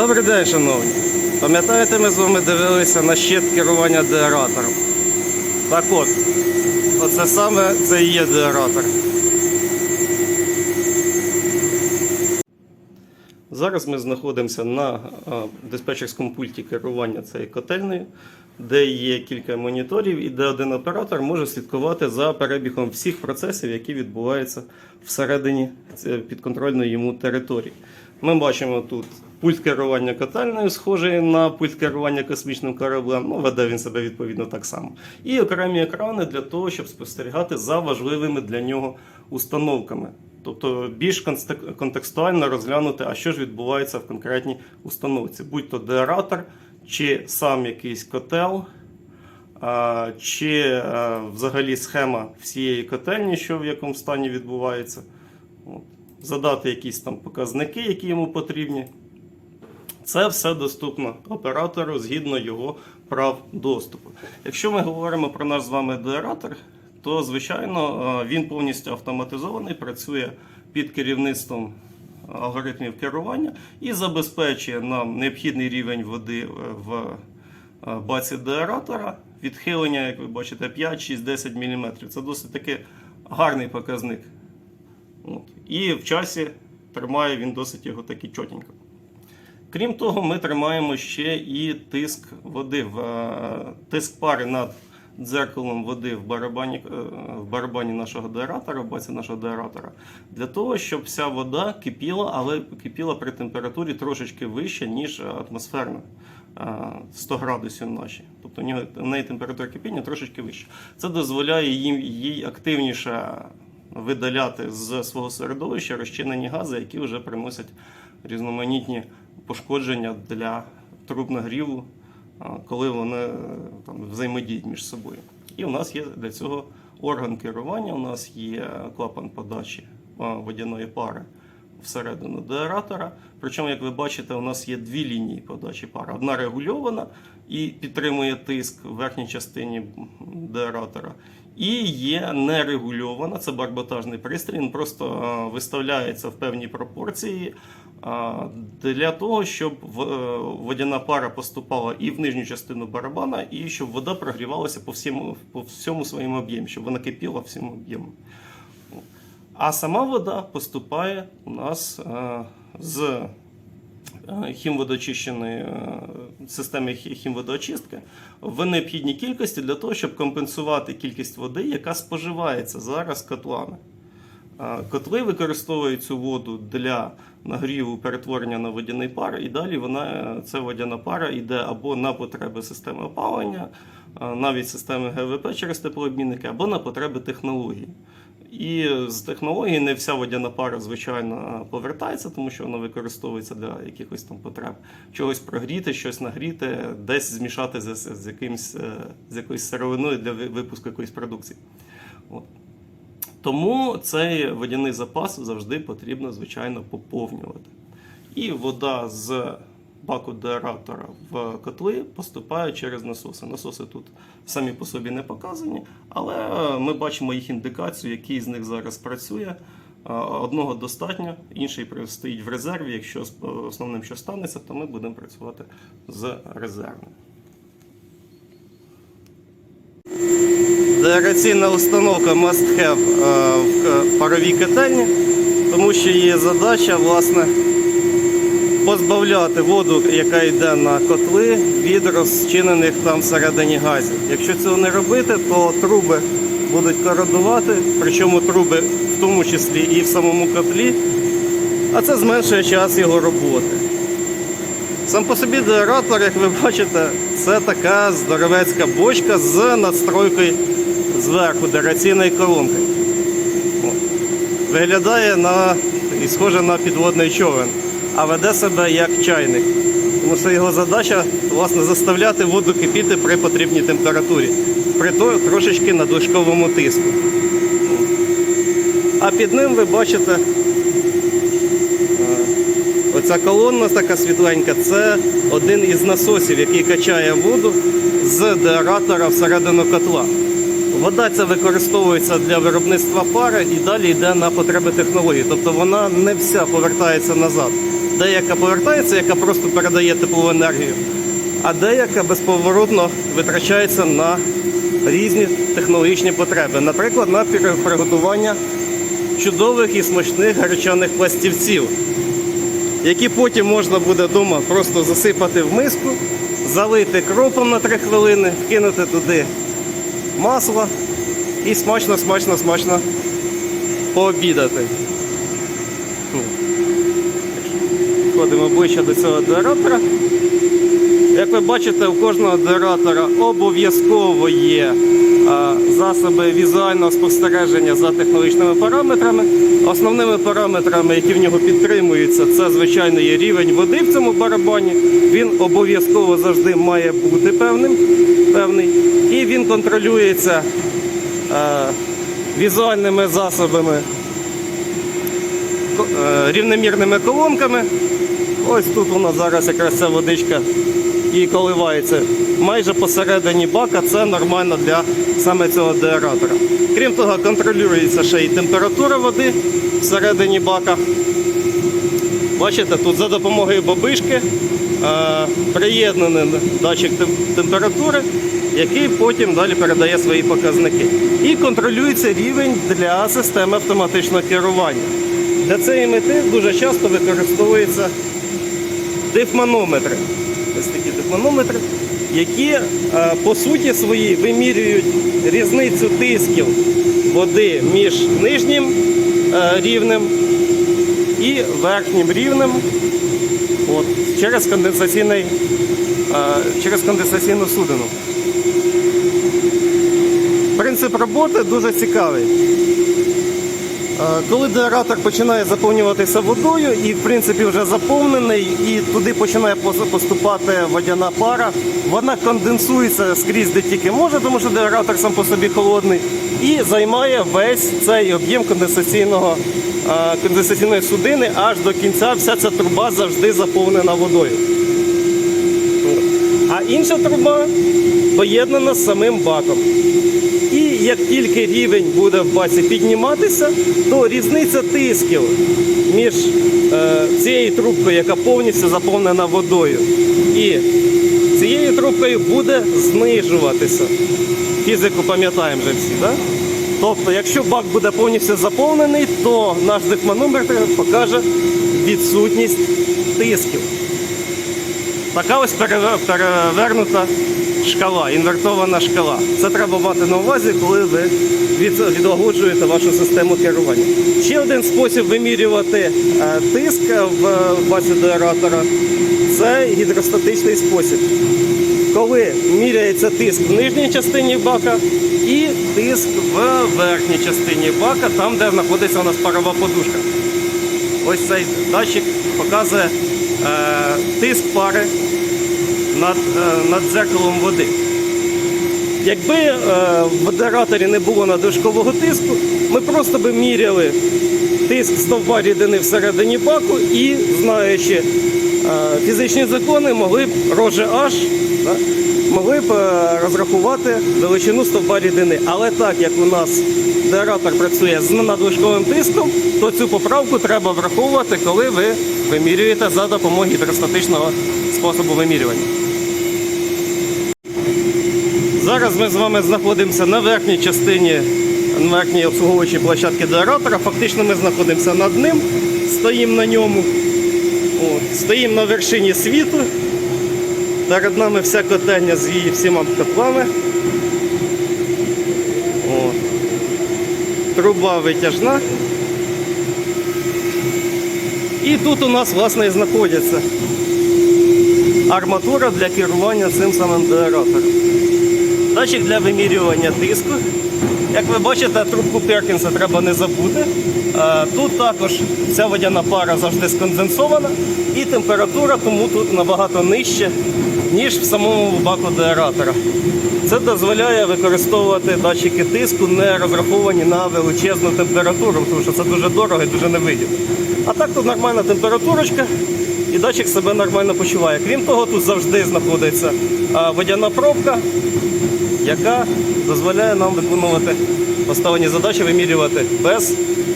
Добрий день, шановні. Пам'ятаєте, ми з вами дивилися на щит керування деаратором? Так от, оце саме це і є деаратор. Зараз ми знаходимося на диспетчерському пульті керування цією котельнею, де є кілька моніторів і де один оператор може слідкувати за перебігом всіх процесів, які відбуваються всередині е, підконтрольної йому території. Ми бачимо тут пульт керування котельнею, схожий на пульт керування космічним кораблем. Ну, веде він себе відповідно так само. І окремі екрани для того, щоб спостерігати за важливими для нього установками. Тобто більш контекстуально розглянути, а що ж відбувається в конкретній установці, будь то деаратор, чи сам якийсь котел, чи е, взагалі схема всієї котельні, що в якому стані відбувається. Задати якісь там показники, які йому потрібні. Це все доступно оператору згідно його прав доступу. Якщо ми говоримо про наш з вами деаратор, то звичайно е, він повністю автоматизований, працює під керівництвом алгоритмів керування і забезпечує нам необхідний рівень води е, в е, баці деаратора. Відхилення, як ви бачите, 5, 6, 10 мм. Це досить таки гарний показник. І в часі тримає він досить його таки чотенько. Крім того, ми тримаємо ще і тиск води, в, е, тиск пари над дзеркалом води в барабані, е, в барабані нашого деаратора, в баці нашого деаратора, для того, щоб вся вода кипіла, але кипіла при температурі трошечки вище, ніж атмосферна. е, 100 градусів наші. Тобто в неї температура кипіння трошечки вища. Це дозволяє їм їй активніше видаляти з свого середовища розчинені гази, які вже приносять різноманітні пошкодження для труб нагріву, коли вони е, там, взаємодіють між собою. І у нас є для цього орган керування, у нас є клапан подачі водяної пари всередину деаратора. Причому, як ви бачите, у нас є дві лінії подачі пари. Одна регульована і підтримує тиск в верхній частині деаратора. І є нерегульована, це барботажний пристрій, він просто виставляється в певній пропорції для того, щоб е, водяна пара поступала і в нижню частину барабана, і щоб вода прогрівалася по всьому, по всьому своєму об'єму, щоб вона кипіла всім об'ємом. А сама вода поступає у нас е, з е, хімводоочищеної е, системи хімводоочистки в необхідній кількості для того, щоб компенсувати кількість води, яка споживається зараз котлами. Котли використовують цю воду для нагріву перетворення на водяний пар, і далі вона, ця водяна пара йде або на потреби системи опалення, е, навіть системи ГВП через теплообмінники, або на потреби технології. І з технології не вся водяна пара, звичайно, повертається, тому що вона використовується для якихось там потреб. Чогось прогріти, щось нагріти, десь змішати з, з, якимсь, е, з якоюсь сировиною для випуску якоїсь продукції. От. Тому цей водяний запас завжди потрібно, звичайно, поповнювати. І вода з баку деаратора в котли поступає через насоси. Насоси тут самі по собі не показані, але ми бачимо їх індикацію, який з них зараз працює. Одного достатньо, інший стоїть в резерві. Якщо основним що станеться, то ми будемо працювати з резервним. Деараційна установка must have е, в паровій котельні, тому що є задача власне, позбавляти воду, яка йде на котли, від розчинених там всередині газів. Якщо цього не робити, то труби будуть кородувати, причому труби в тому числі і в самому котлі, а це зменшує час його роботи. Сам по собі деаратор, як ви бачите, це така здоровецька бочка з надстройкою зверху дераційної колонки. Виглядає на і схоже на підводний човен, а веде себе як чайник. Тому що його задача власне заставляти воду кипіти при потрібній температурі, при то трошечки надлишковому тиску. А під ним ви бачите Оця колонна така світленька, це один із насосів, який качає воду з деаратора всередину котла. Вода ця використовується для виробництва пари і далі йде на потреби технології. Тобто вона не вся повертається назад деяка повертається, яка просто передає теплову енергію, а деяка безповоротно витрачається на різні технологічні потреби. Наприклад, на приготування чудових і смачних гарячаних пластівців, які потім можна буде вдома просто засипати в миску, залити кропом на 3 хвилини, кинути туди масло і смачно, смачно, смачно пообідати. Ходимо ближче до цього дератора. Як ви бачите, у кожного дератора обов'язково є засоби візуального спостереження за технологічними параметрами. Основними параметрами, які в нього підтримуються, це звичайно є рівень води в цьому барабані. Він обов'язково завжди має бути певним, певний. І він контролюється а, візуальними засобами е, рівномірними колонками. Ось тут у нас зараз якраз ця водичка і коливається. Майже посередині бака це нормально для саме цього деаратора. Крім того, контролюється ще і температура води всередині бака. Бачите, тут за допомогою бабишки е, приєднаний датчик температури, який потім далі передає свої показники. І контролюється рівень для системи автоматичного керування. Для цієї мети дуже часто використовуються дифманометри. Ось такі дифманометри, які е, по суті своїй вимірюють різницю тисків води між нижнім е, рівнем і верхнім рівнем от, через, конденсаційний, е, через конденсаційну судину. Принцип роботи дуже цікавий. Е, Коли деаратор починає заповнюватися водою і в принципі вже заповнений, і туди починає поступати водяна пара, вона конденсується скрізь де тільки може, тому що деаратор сам по собі холодний, і займає весь цей об'єм конденсаційного, е, конденсаційної судини аж до кінця. Вся ця труба завжди заповнена водою. А інша труба поєднана з самим баком. Як тільки рівень буде в баці підніматися, то різниця тисків між е, цією трубкою, яка повністю заповнена водою, і цією трубкою буде знижуватися. Фізику пам'ятаємо вже всі, так? Тобто, якщо бак буде повністю заповнений, то наш дифманометр покаже відсутність тисків. Така ось перевернута шкала, інвертована шкала. Це треба мати на увазі, коли ви від- відлагоджуєте вашу систему керування. Ще один спосіб вимірювати е, тиск в е, баці це гідростатичний спосіб. Коли міряється тиск в нижній частині бака і тиск в верхній частині бака, там, де знаходиться у нас парова подушка. Ось цей датчик показує е, тиск пари над, е, над дзеркалом води. Якби е, в модераторі не було надушкового тиску, ми просто би міряли тиск стовба рідини всередині баку і, знаючи е, фізичні закони, могли б роже H, да, могли б е, розрахувати величину стовба рідини. Але так як у нас деаратор працює з надлишковим тиском, то цю поправку треба враховувати, коли ви вимірюєте за допомогою гідростатичного способу вимірювання. Зараз ми з вами знаходимося на верхній частині на верхній обслуговуючій площадки деаратора. Фактично ми знаходимося над ним, стоїмо на ньому, От, стоїмо на вершині світу. Перед нами вся котельня з її всіма котлами. От. Труба витяжна. І тут у нас власне і знаходиться арматура для керування цим самим деаратором. Датчик для вимірювання тиску. Як ви бачите, трубку Перкінса треба не забути. Е, Тут також ця водяна пара завжди сконденсована і температура тому тут набагато нижча, ніж в самому баку деаратора. Це дозволяє використовувати датчики тиску, не розраховані на величезну температуру, тому що це дуже дорого і дуже невигідно. А так тут нормальна температурочка, і датчик себе нормально почуває. Крім того, тут завжди знаходиться водяна пробка, яка дозволяє нам виконувати поставлені задачі, вимірювати без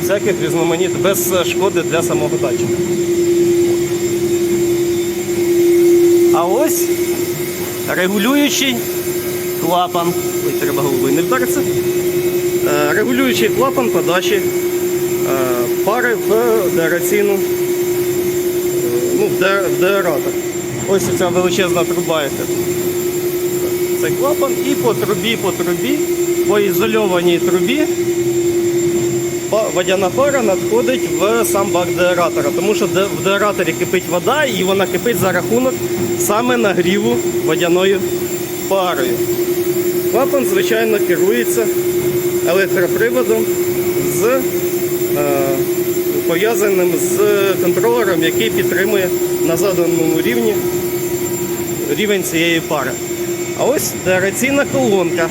всяких різноманітних, без шкоди для самого датчика. А ось регулюючий клапан. Ой, треба голови не вдариться. Е, регулюючий клапан подачі е, пари в деораційну, е, ну, в деоратор. Ось ця величезна труба. яка цей клапан і по трубі, по трубі, по ізольованій трубі водяна пара надходить в сам бак деоратора, тому що в деораторі кипить вода і вона кипить за рахунок саме нагріву водяною парою. Клапан, звичайно, керується електроприводом з е, пов'язаним з контролером, який підтримує на заданому рівні рівень цієї пари. А ось деораційна колонка.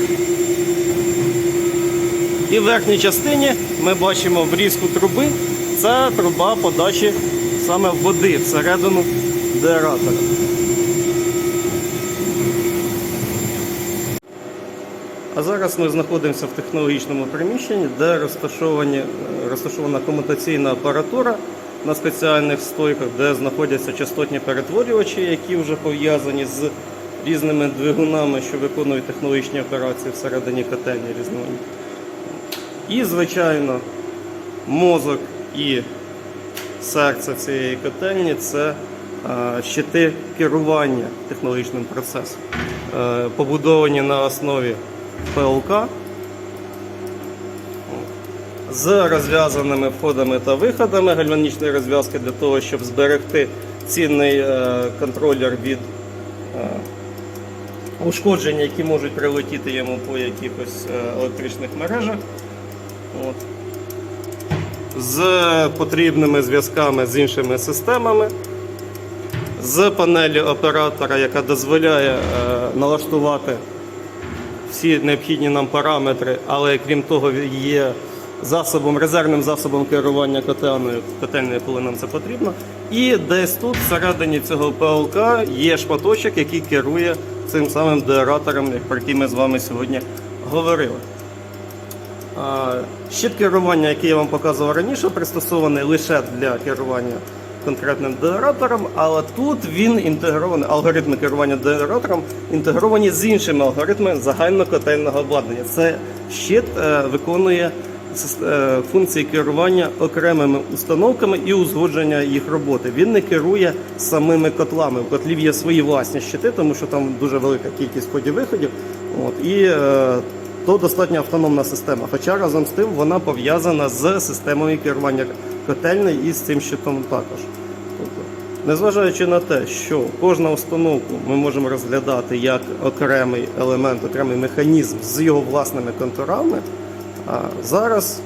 І в верхній частині ми бачимо врізку труби. Це труба подачі саме води всередину деоратора. А зараз ми знаходимося в технологічному приміщенні, де розташована комутаційна апаратура на спеціальних стойках, де знаходяться частотні перетворювачі, які вже пов'язані з різними двигунами, що виконують технологічні операції всередині котельні різноманітні. І, звичайно, мозок і серце цієї котельні це е, щити керування технологічним процесом, Е, побудовані на основі ПЛК з розв'язаними входами та виходами гальванічної розв'язки для того, щоб зберегти цінний е, контролер від ушкоджень, які можуть прилетіти йому по якихось е, електричних мережах. От. З потрібними зв'язками з іншими системами, з панелі оператора, яка дозволяє е, налаштувати всі необхідні нам параметри, але крім того, є засобом, резервним засобом керування котельною, котельною, коли нам це потрібно. І десь тут, всередині цього ПЛК, є шматочок, який керує цим самим деоратором, про який ми з вами сьогодні говорили. Щит керування, який я вам показував раніше, пристосований лише для керування конкретним деоратором, але тут він інтегрований, алгоритми керування деоратором інтегровані з іншими алгоритмами загальнокотельного обладнання. Це щит е, виконує функції керування окремими установками і узгодження їх роботи. Він не керує самими котлами. У котлів є свої власні щити, тому що там дуже велика кількість входів-виходів. От, і е, то достатньо автономна система. Хоча разом з тим вона пов'язана з системою керування котельної і з цим щитом також. Тобто, незважаючи на те, що кожну установку ми можемо розглядати як окремий елемент, окремий механізм з його власними контурами, зараз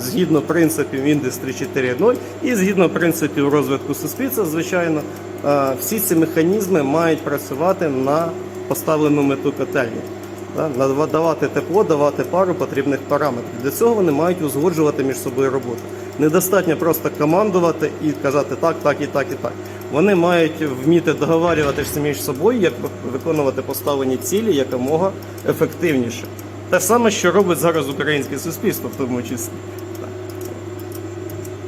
згідно принципів Industry 4.0 і згідно принципів розвитку суспільства, звичайно, всі ці механізми мають працювати на поставлену мету котельні. Да, нада- Давати тепло, давати пару потрібних параметрів. Для цього вони мають узгоджувати між собою роботу. Недостатньо просто командувати і казати так, так і так і так. Вони мають вміти договарюватися між собою, як виконувати поставлені цілі якомога ефективніше. Те саме, що робить зараз українське суспільство, в тому числі.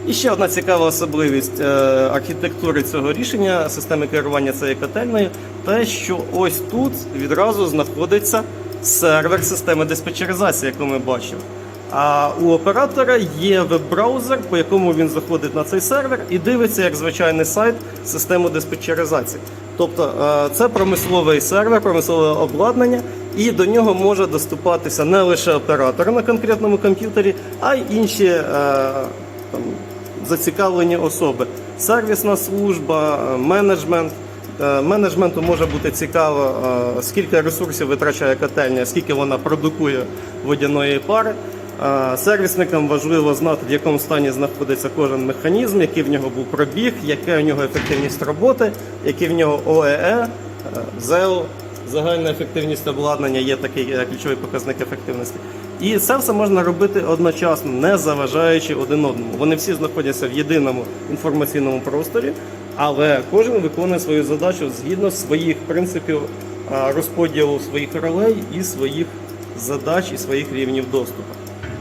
І ще одна цікава особливість е, архітектури цього рішення системи керування цією котельною, те, що ось тут відразу знаходиться сервер системи диспетчеризації, яку ми бачимо. А у оператора є веб-браузер, по якому він заходить на цей сервер і дивиться як звичайний сайт систему диспетчеризації. Тобто е, це промисловий сервер, промислове обладнання, і до нього може доступатися не лише оператор на конкретному комп'ютері, а й інші е, там, зацікавлені особи. Сервісна служба, е, менеджмент. Е, Менеджменту може бути цікаво, е, скільки ресурсів витрачає котельня, скільки вона продукує водяної пари. Сервісникам важливо знати, в якому стані знаходиться кожен механізм, який в нього був пробіг, яка в нього ефективність роботи, який в нього ОЕЕ, ЗЕО, загальна ефективність обладнання є такий е, ключовий показник ефективності. І це все можна робити одночасно, не заважаючи один одному. Вони всі знаходяться в єдиному інформаційному просторі, але кожен виконує свою задачу згідно своїх принципів розподілу своїх ролей і своїх задач і своїх рівнів доступу.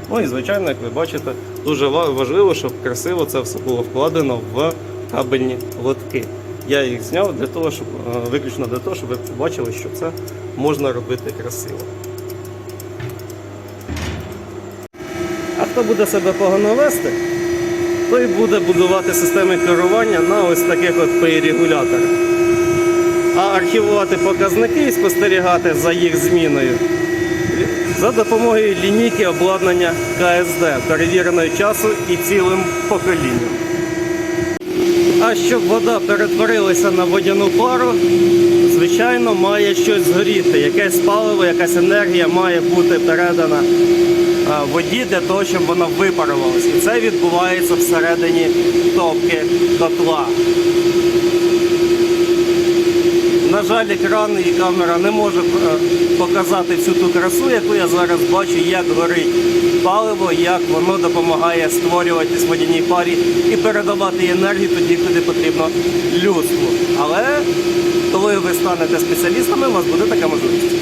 Ну і звичайно, як ви бачите, дуже ва- важливо, щоб красиво це все було вкладено в кабельні лотки. Я їх зняв для того, щоб е, виключно для того, щоб ви побачили, що це можна робити красиво. А хто буде себе погано вести, той буде будувати системи керування на ось таких от PI-регуляторах. А архівувати показники і спостерігати за їх зміною за допомогою лінійки обладнання КСД, перевіреної часу і цілим поколінням. Щоб вода перетворилася на водяну пару, звичайно, має щось згоріти. Якесь паливо, якась енергія має бути передана воді для того, щоб вона випарувалася. І це відбувається всередині топки котла. На жаль, екран і камера не може е, показати всю ту красу, яку я зараз бачу, як горить паливо, як воно допомагає створюватись водяній парі і передавати енергію тоді, куди потрібно людству. Але коли ви станете спеціалістами, у вас буде така можливість.